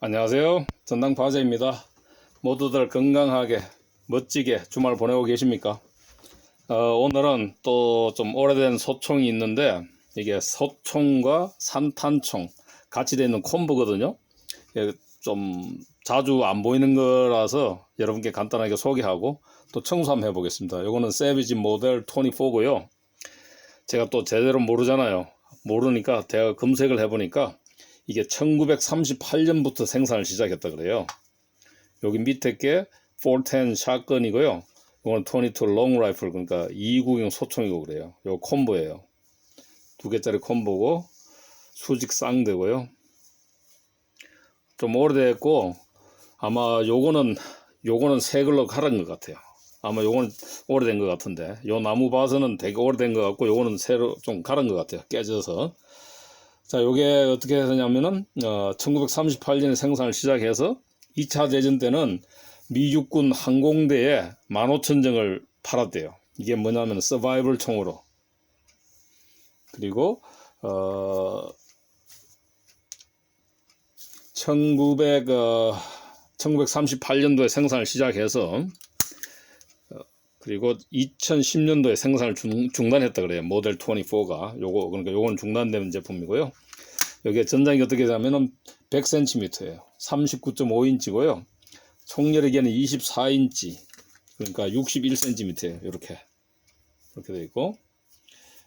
안녕하세요. 전당 바자입니다. 모두들 건강하게 멋지게 주말 보내고 계십니까? 어, 오늘은 또 좀 오래된 소총이 있는데 이게 소총과 산탄총 같이 되어 있는 콤보거든요. 좀 자주 안 보이는 거라서 여러분께 간단하게 소개하고 또 청소 한번 해보겠습니다. 이거는 세비지 모델 24고요. 제가 또 제대로 모르잖아요. 모르니까 제가 검색을 해보니까 이게 1938년부터 생산을 시작했다 그래요. 여기 밑에 게 410 샷건이고요. 이거는 22 롱 라이플 그러니까 2구경 소총이고 그래요. 요 콤보예요. 두 개짜리 콤보고 수직 쌍대고요. 좀 오래됐고 아마 요거는 요거는 새 걸로 갈은 것 같아요. 아마 요거는 오래된 것 같은데 요 나무 봐서는 되게 오래된 것 같고 요거는 새로 좀 갈은 것 같아요. 깨져서 자, 요게 어떻게 되냐면은, 어, 1938년에 생산을 시작해서 2차 대전 때는 미 육군 항공대에 15,000정을 팔았대요. 이게 뭐냐면 서바이벌 총으로. 그리고, 어, 1900, 어, 1938년도에 생산을 시작해서, 어, 그리고 2010년도에 생산을 중, 중단했다 그래요. 모델 24가. 요거, 그러니까 요건 중단된 제품이고요. 여기에 전장이 어떻게 되냐면은 100cm예요. 39.5인치고요. 총열의계는 24인치. 그러니까 61cm예요. 이렇게. 이렇게 되어 있고.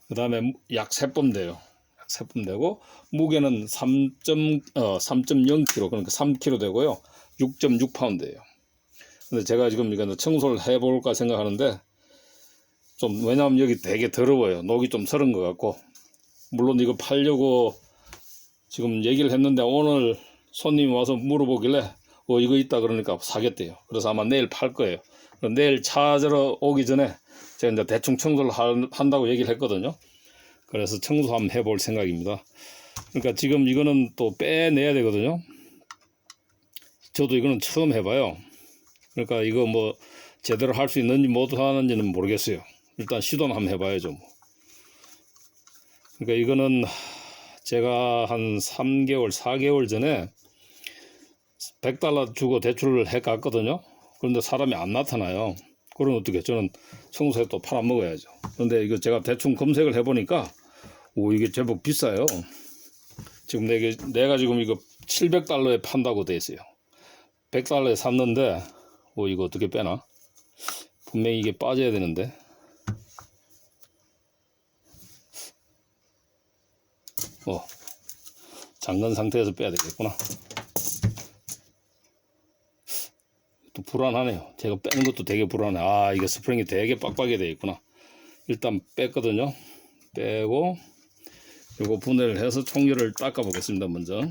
그 다음에 약 3번 돼요. 약 3번 되고, 무게는 3. 어, 3.0kg, 그러니까 3kg 되고요. 6.6파운드예요. 근데 제가 지금 이거 청소를 해볼까 생각하는데, 좀, 왜냐면 여기 되게 더러워요. 녹이 좀 서른 것 같고, 물론 이거 팔려고 지금 얘기를 했는데 오늘 손님이 와서 물어보길래 어 이거 있다 그러니까 사겠대요. 그래서 아마 내일 팔 거예요. 내일 찾으러 오기 전에 제가 이제 대충 청소를 할- 한다고 얘기를 했거든요. 그래서 청소 한번 해볼 생각입니다. 그러니까 지금 이거는 또 빼내야 되거든요. 저도 이거는 처음 해봐요. 그러니까 이거 뭐 제대로 할 수 있는지 못 하는지는 모르겠어요. 일단 시도는 한번 해봐야죠. 뭐. 그러니까 이거는 제가 한 3개월, 4개월 전에 100달러 주고 대출을 해 갔거든요. 그런데 사람이 안 나타나요. 그럼 어떻게? 저는 청소해 또 팔아 먹어야죠. 그런데 이거 제가 대충 검색을 해보니까, 오, 이게 제법 비싸요. 지금 내게, 내가 지금 이거 700달러에 판다고 돼 있어요. 100달러에 샀는데, 오, 이거 어떻게 빼나? 분명히 이게 빠져야 되는데. 어, 잠근 상태에서 빼야 되겠구나. 또 불안하네요. 제가 빼는 것도 되게 불안해. 아, 이게 스프링이 되게 빡빡하게 되어 있구나. 일단 뺐거든요. 빼고, 요거 분해를 해서 총열을 닦아 보겠습니다, 먼저.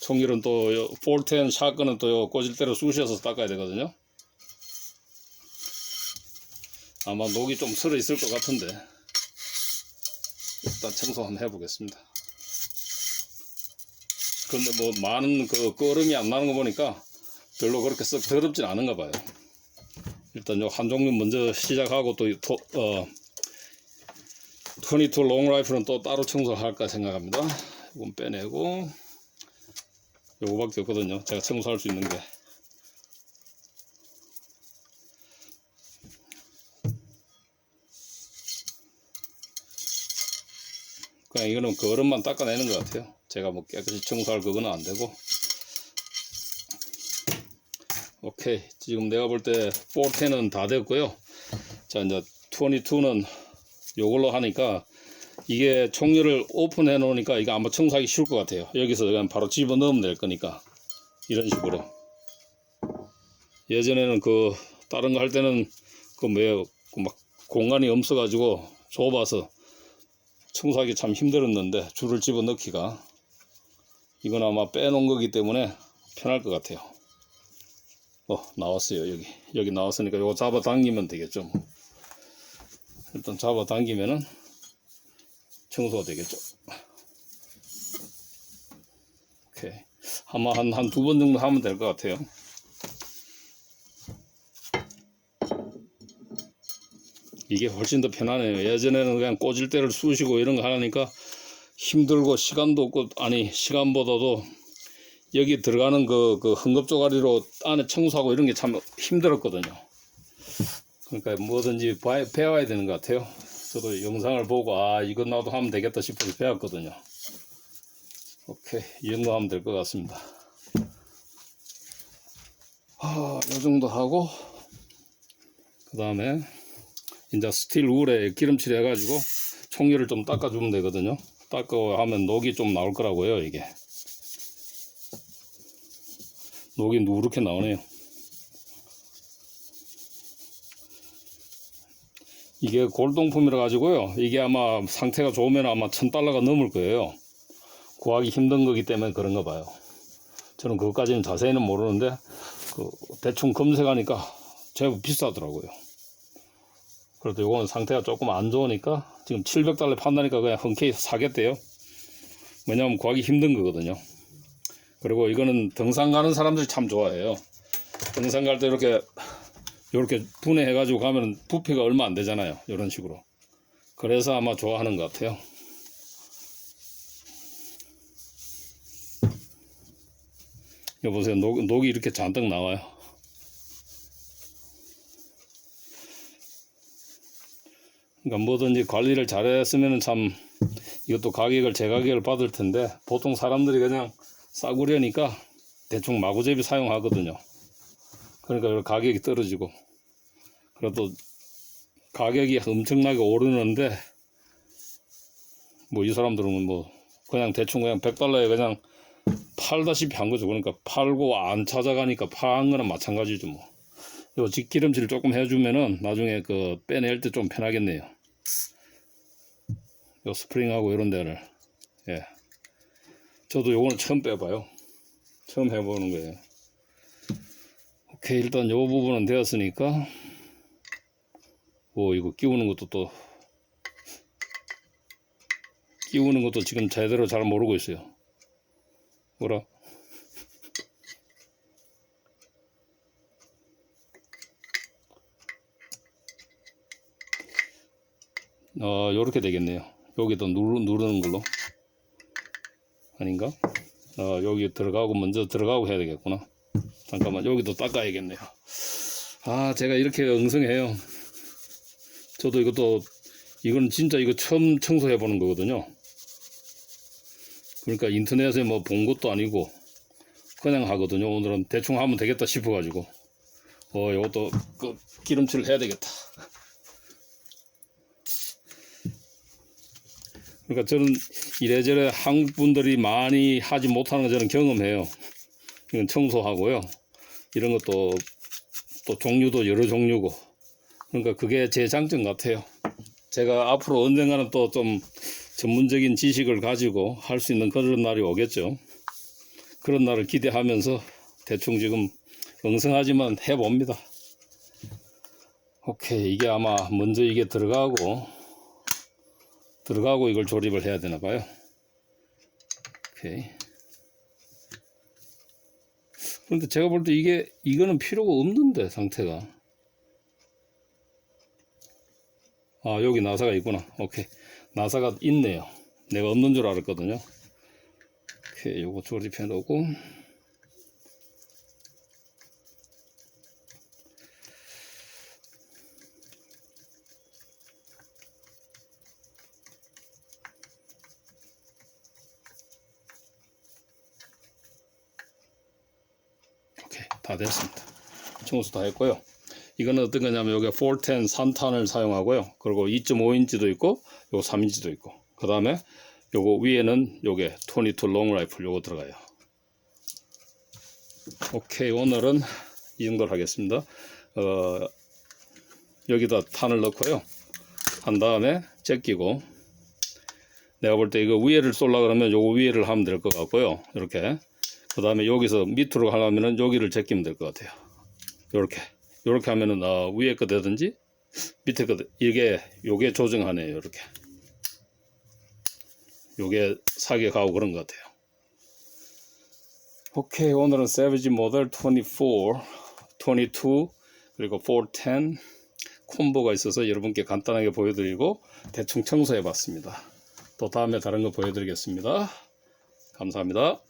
총열은 또, 요, 410 샷건은 또 요 꽂을 대로 쑤셔서 닦아야 되거든요. 아마 녹이 좀 설어 있을 것 같은데. 일단 청소 한번 해보겠습니다. 그런데 뭐 많은 그 끄름이 안 나는 거 보니까 별로 그렇게 썩 더럽진 않은가 봐요. 일단 요 한 종류 먼저 시작하고 또 토, 어, 22 롱라이플은 또 따로 청소할까 생각합니다. 이건 빼내고 요거밖에 없거든요. 제가 청소할 수 있는 게. 이거는 그 얼음만 닦아내는 것 같아요. 제가 뭐 깨끗이 청소할 그거는 안 되고. 오케이. 지금 내가 볼 때 410은 다 됐고요. 자, 이제 22는 요걸로 하니까 이게 총열을 오픈해 놓으니까 이거 아마 청소하기 쉬울 것 같아요. 여기서 그냥 바로 집어 넣으면 될 거니까. 이런 식으로. 예전에는 그 다른 거 할 때는 그 뭐예요. 그 막 공간이 없어 가지고 좁아서 청소하기 참 힘들었는데 줄을 집어 넣기가 이건 아마 빼놓은 거기 때문에 편할 것 같아요. 어 나왔어요 여기 여기 나왔으니까 이거 잡아 당기면 되겠죠. 뭐. 일단 잡아 당기면은 청소가 되겠죠. 오케이 아마 한 한 두 번 정도 하면 될 것 같아요. 이게 훨씬 더 편하네요. 예전에는 그냥 꽂을 때를 쑤시고 이런 거 하니까 힘들고 시간도 없고 아니 시간보다도 여기 들어가는 그, 그 흥겁 조가리로 안에 청소하고 이런 게 참 힘들었거든요. 그러니까 뭐든지 봐- 배워야 되는 것 같아요. 저도 영상을 보고 아 이건 나도 하면 되겠다 싶어서 배웠거든요. 오케이 이 정도 하면 될 것 같습니다. 아, 이 정도 하고 그 다음에 이제 스틸 울에 기름칠 해가지고 총열을 좀 닦아주면 되거든요. 닦고 하면 녹이 좀 나올 거라고요 이게. 녹이 누렇게 나오네요. 이게 골동품이라 가지고요. 이게 아마 상태가 좋으면 아마 천 달러가 넘을 거예요. 구하기 힘든 거기 때문에 그런가 봐요. 저는 그것까지는 자세히는 모르는데 그 대충 검색하니까 제법 비싸더라고요. 그래도 이거는 상태가 조금 안 좋으니까 지금 700달러 판다니까 그냥 흔쾌히 사겠대요. 왜냐하면 구하기 힘든 거거든요. 그리고 이거는 등산 가는 사람들이 참 좋아해요. 등산 갈 때 이렇게 이렇게 분해해 가지고 가면 부피가 얼마 안 되잖아요. 이런 식으로. 그래서 아마 좋아하는 것 같아요. 여보세요. 녹, 녹이 이렇게 잔뜩 나와요. 그러니까 뭐든지 관리를 잘했으면 참 이것도 가격을 제 가격을 받을 텐데 보통 사람들이 그냥 싸구려니까 대충 마구잡이 사용하거든요. 그러니까 가격이 떨어지고 그래도 가격이 엄청나게 오르는데 뭐 이 사람들은 뭐 그냥 대충 그냥 100달러에 그냥 팔다시피 한 거죠. 그러니까 팔고 안 찾아가니까 파한 거나 마찬가지죠 뭐. 요 직기름칠 조금 해주면은 나중에 그 빼낼 때 좀 편하겠네요. 요 스프링하고 이런 데를 예. 저도 요거는 처음 빼봐요. 처음 해보는 거예요. 오케이 일단 요 부분은 되었으니까 오 이거 끼우는 것도 또 끼우는 것도 지금 제대로 잘 모르고 있어요. 뭐라? 어, 요렇게 되겠네요. 여기도 누르, 누르는 걸로. 아닌가? 어, 여기 들어가고, 먼저 들어가고 해야 되겠구나. 잠깐만, 여기도 닦아야겠네요. 아, 제가 이렇게 엉성해요. 저도 이것도, 이건 진짜 이거 처음 청소해 보는 거거든요. 그러니까 인터넷에 뭐 본 것도 아니고, 그냥 하거든요. 오늘은 대충 하면 되겠다 싶어 가지고. 어, 이것도 그 기름칠을 해야 되겠다. 그러니까 저는 이래저래 한국 분들이 많이 하지 못하는 거 저는 경험해요. 이건 청소하고요. 이런 것도 또 종류도 여러 종류고. 그러니까 그게 제 장점 같아요. 제가 앞으로 언젠가는 또 좀 전문적인 지식을 가지고 할 수 있는 그런 날이 오겠죠. 그런 날을 기대하면서 대충 지금 엉성하지만 해봅니다. 오케이. 이게 아마 먼저 이게 들어가고 들어가고 이걸 조립을 해야 되나 봐요. 오케이. 그런데 제가 볼 때 이게 이거는 필요가 없는데 상태가. 아 여기 나사가 있구나. 오케이. 나사가 있네요. 내가 없는 줄 알았거든요. 오케이. 요거 조립해 놓고. 됐습니다. 청소 다 했고요. 이거는 어떤 거냐면 여기 410 3탄을 사용하고요. 그리고 2.5인치도 있고 요 3인치도 있고 그 다음에 요거 위에는 요게 22 롱라이플 요거 들어가요. 오케이 오늘은 이 정도로 하겠습니다. 어, 여기다 탄을 넣고요. 한 다음에 제끼고 내가 볼 때 이거 위에를 쏠라 그러면 요거 위에를 하면 될 것 같고요. 이렇게 그 다음에 여기서 밑으로 하려면은 여기를 제끼면 될 것 같아요. 요렇게 요렇게 하면은 어, 위에 거 되든지 밑에 거 이게 요게 조정하네요. 요렇게 요게 사격하고 그런 것 같아요. 오케이 오늘은 세비지 모델 24, 22 그리고 410 콤보가 있어서 여러분께 간단하게 보여드리고 대충 청소해 봤습니다. 또 다음에 다른 거 보여드리겠습니다. 감사합니다.